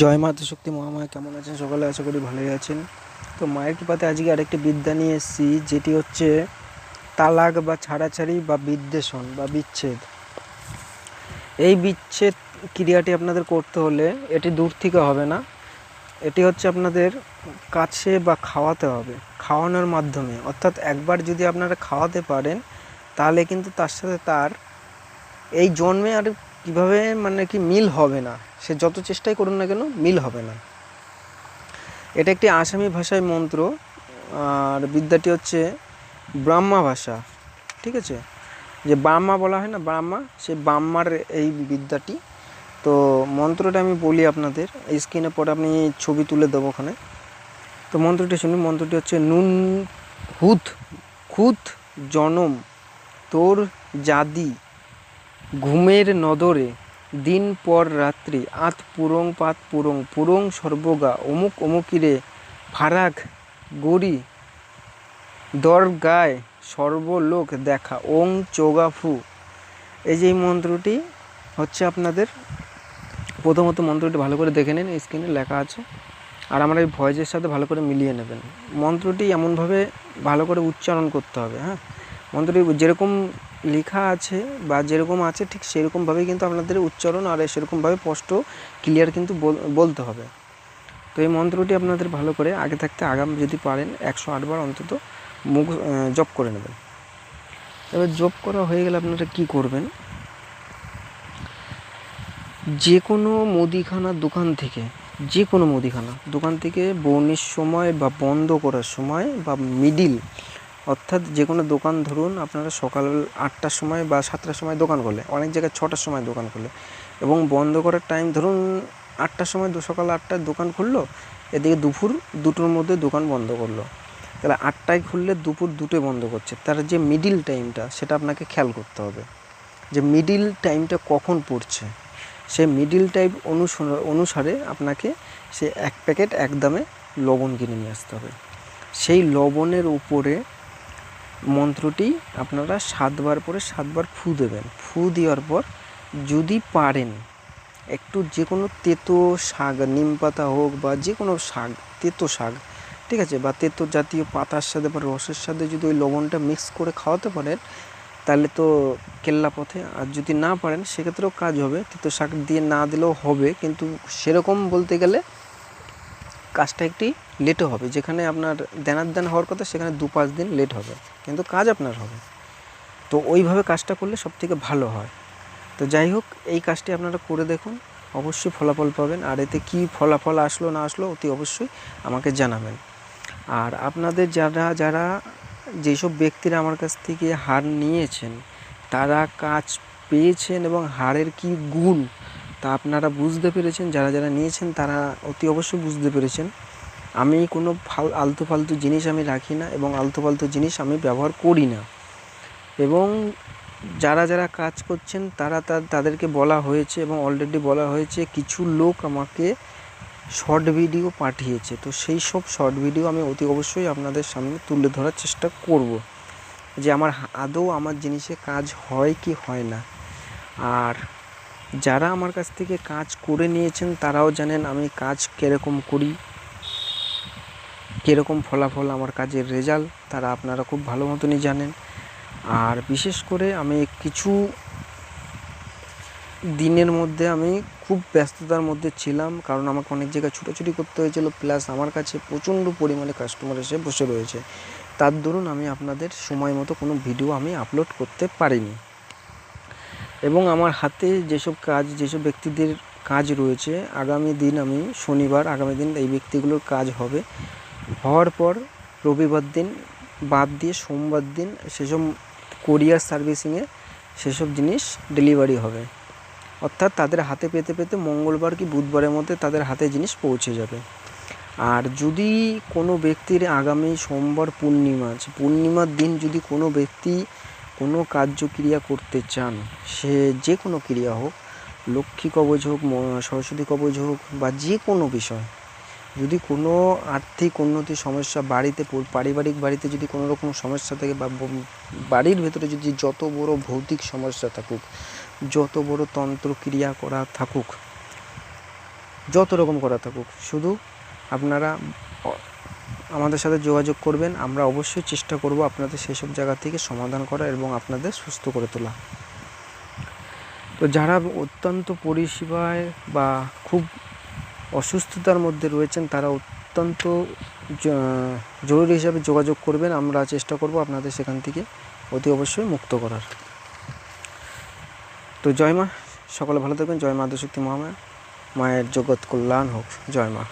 জয় মাতা শক্তি মহামায়া, কেমন আছেন সকালে? আশা করি ভালোই আছেন। তো মায়ের কৃপাতে আজকে আরেকটি বিদ্যা নিয়ে এসেছি, যেটি হচ্ছে তালাক বা ছাড়াছাড়ি বা বিদ্বেষণ বা বিচ্ছেদ। এই বিচ্ছেদ ক্রিয়াটি আপনাদের করতে হলে এটি দূর থেকে হবে না। এটি হচ্ছে আপনাদের কাছে বা খাওয়াতে হবে, খাওয়ানোর মাধ্যমে। অর্থাৎ একবার যদি আপনারা খাওয়াতে পারেন, তাহলে কিন্তু তার সাথে তার এই জন্মে আর কীভাবে মানে কি মিল হবে না। সে যত চেষ্টাই করুন না কেন, মিল হবে না। এটা একটি আসামি ভাষায় মন্ত্র, আর বিদ্যাটি হচ্ছে ব্রাহ্মা ভাষা, ঠিক আছে? যে ব্রাহ্মা বলা হয় না, ব্রাহ্মা সেই ব্রাহ্মার এই বিদ্যাটি। তো মন্ত্রটা আমি বলি আপনাদের, এই স্ক্রিনে পরে আপনি ছবি তুলে দেবো ওখানে। তো মন্ত্রটি শুনুন, মন্ত্রটি হচ্ছে, নুন হুত খুত জনম, তোর জাদি, ঘুমের নদরে দিন পর রাত্রি, আত পুরং পাত পুরং পুরং সর্বগা, অমুক অমুকিরে ফারাক গড়ি দরগায় সর্বলোক দেখা, ওং চোগাফু। এই যে এই মন্ত্রটি হচ্ছে আপনাদের, প্রথমত মন্ত্রটি ভালো করে দেখে নিন স্ক্রিনে লেখা আছে। আর আমার এই ভয়েসের সাথে ভালো করে মিলিয়ে নেবেন। মন্ত্রটি এমনভাবে ভালো করে উচ্চারণ করতে হবে হ্যাঁ? মন্ত্রটি যেরকম লেখা আছে বা যেরকম আছে ঠিক সেরকমভাবেই কিন্তু আপনাদের উচ্চারণ আর সেরকমভাবে স্পষ্ট ক্লিয়ার কিন্তু বল- বলতে হবে। তো এই মন্ত্রটি আপনাদের ভালো করে আগে থাকতে আগাম যদি পারেন একশো আটবার অন্তত মুখ জপ করে নেবেন। এবার জপ করা হয়ে গেলে আপনারা কি করবেন? যে কোনো মুদিখানার দোকান থেকে যে কোনো মুদিখানা দোকান থেকে বর্ণির সময় বা বন্ধ করার সময় বা মিডিল অর্থাৎ যে কোনো দোকান ধরুন আপনারা সকাল আটটার সময় বা সাতটার সময় দোকান করলে, অনেক জায়গায় ছটার সময় দোকান করলে এবং বন্ধ করার টাইম ধরুন আটটার সময় দু- সকাল আটটায় দোকান খুললো, এদিকে দুপুর দুটোর মধ্যে দোকান বন্ধ করল। তাহলে আটটায় খুললে দুপুর দুটোয় বন্ধ করছে। তার যে মিডিল টাইমটা সেটা আপনাকে খেয়াল করতে হবে। যে মিডিল টাইমটা কখন পড়ছে? সে মিডিল টাইম অনুসারে আপনাকে সে এক প্যাকেট এক দামে লবণ কিনে নিয়ে আসতে হবে। সেই লবণের উপরে মন্ত্রটি আপনারা সাতবার পরে সাতবার ফু দেবেন। ফু দেওয়ার পর যদি পারেন, একটু যে কোনো তেতো শাক, নিম পাতা হোক বা যে কোনো শাক, তেতো শাক, ঠিক আছে, বা তেতো জাতীয় পাতার সাথে বা রসের সাথে যদি ওই লবণটা মিক্স করে খাওয়াতে পারেন, তাহলে তো কেল্লা পথে। আর যদি না পারেন, সেক্ষেত্রেও কাজ হবে। তেতো শাক দিয়ে না দিলেও হবে, কিন্তু সেরকম বলতে গেলে কাজটা একটি লেটও হবে। যেখানে আপনার দেনার দেন হওয়ার কথা, সেখানে দু পাঁচ দিন লেট হবে। কিন্তু কাজ আপনার হবে। তো ওইভাবে কাজটা করলে সব থেকে ভালো হয়। তো যাই হোক, এই কাজটি আপনারা করে দেখুন। অবশ্যই ফলাফল পাবেন। আর এতে কী ফলাফল আসলো, না আসলো, অতি অবশ্যই আমাকে জানাবেন। আর আপনাদের যারা যারা যেসব ব্যক্তিরা আমার কাছ থেকে হার নিয়েছেন, তারা কাজ পেয়েছেন এবং হারের কি গুণ তা আপনারা বুঝতে পেরেছেন, যারা যারা নিয়েছেন তারা অতি অবশ্যই বুঝতে পেরেছেন। আমি কোনো ফাল, আলতু ফালতু জিনিস আমি রাখি না এবং আলতু ফালতু জিনিস আমি ব্যবহার করি না। এবং যারা যারা কাজ করছেন তারা তাদেরকে বলা হয়েছে এবং অলরেডি বলা হয়েছে, কিছু লোক আমাকে শর্ট ভিডিও পাঠিয়েছে। তো সেই সব শর্ট ভিডিও আমি অতি অবশ্যই আপনাদের সামনে তুলে ধরার চেষ্টা করব যে আমার আদৌ আমার জিনিসে কাজ হয় কি হয় না। আর যারা আমার কাছ থেকে কাজ করে নিয়েছেন, তারাও জানেন আমি কাজ কীরকম করি, কীরকম ফলাফল আমার কাজের রেজাল্ট তারা আপনারা খুব ভালো মতনই জানেন। আর বিশেষ করে আমি কিছু দিনের মধ্যে আমি খুব ব্যস্ততার মধ্যে ছিলাম, কারণ আমাকে অনেক জায়গায় ছুটোছুটি করতে হয়েছিল, প্লাস আমার কাছে প্রচণ্ড পরিমাণে কাস্টমার এসে বসে রয়েছে। তার দরুন আমি আপনাদের সময় মতো কোনো ভিডিও আমি আপলোড করতে পারিনি। এবং আমার হাতে যেসব কাজ, যেসব ব্যক্তিদের কাজ রয়েছে, আগামী দিন আমি শনিবার, আগামী দিন এই ব্যক্তিগুলোর কাজ হবে। হওয়ার পর রবিবার দিন বাদ দিয়ে সোমবার দিন সেসব কোরিয়ার সার্ভিসিংয়ে সেসব জিনিস ডেলিভারি হবে। অর্থাৎ তাদের হাতে পেতে পেতে মঙ্গলবার কি বুধবারের মধ্যে তাদের হাতে জিনিস পৌঁছে যাবে। আর যদি কোনো ব্যক্তির আগামী সোমবার পূর্ণিমা আছে, পূর্ণিমার দিন যদি কোনো ব্যক্তি কোনো কার্যক্রিয়া করতে চান, সে যে কোনো ক্রিয়া হোক, লক্ষ্মী কবচ হোক সরস্বতী কবচ হোক বা যে কোনো বিষয়, যদি কোনো আর্থিক উন্নতি সমস্যা বাড়িতে পারিবারিক বাড়িতে যদি কোনো রকম সমস্যা থাকে বা বাড়ির ভেতরে যদি যত বড় ভৌতিক সমস্যা থাকুক, যত বড় তন্ত্র ক্রিয়া করা থাকুক, যত রকম করা থাকুক, শুধু আপনারা আমাদের সাথে যোগাযোগ করবেন। আমরা অবশ্যই চেষ্টা করব আপনাদের সেই সব জায়গা থেকে সমাধান করা এবং আপনাদের সুস্থ করে তোলা। তো যারা অত্যন্ত পরিষেবায় বা খুব অসুস্থতার মধ্যে রয়েছেন, তারা অত্যন্ত জরুরি হিসাবে যোগাযোগ করবেন। আমরা চেষ্টা করব আপনাদের সেখান থেকে অতি অবশ্যই মুক্ত করার। তো জয় মা, সকলে ভালো থাকবেন। জয় মা আদ্যশক্তি মহামায়া। মায়ের জগৎ কল্যাণ হোক। জয় মা।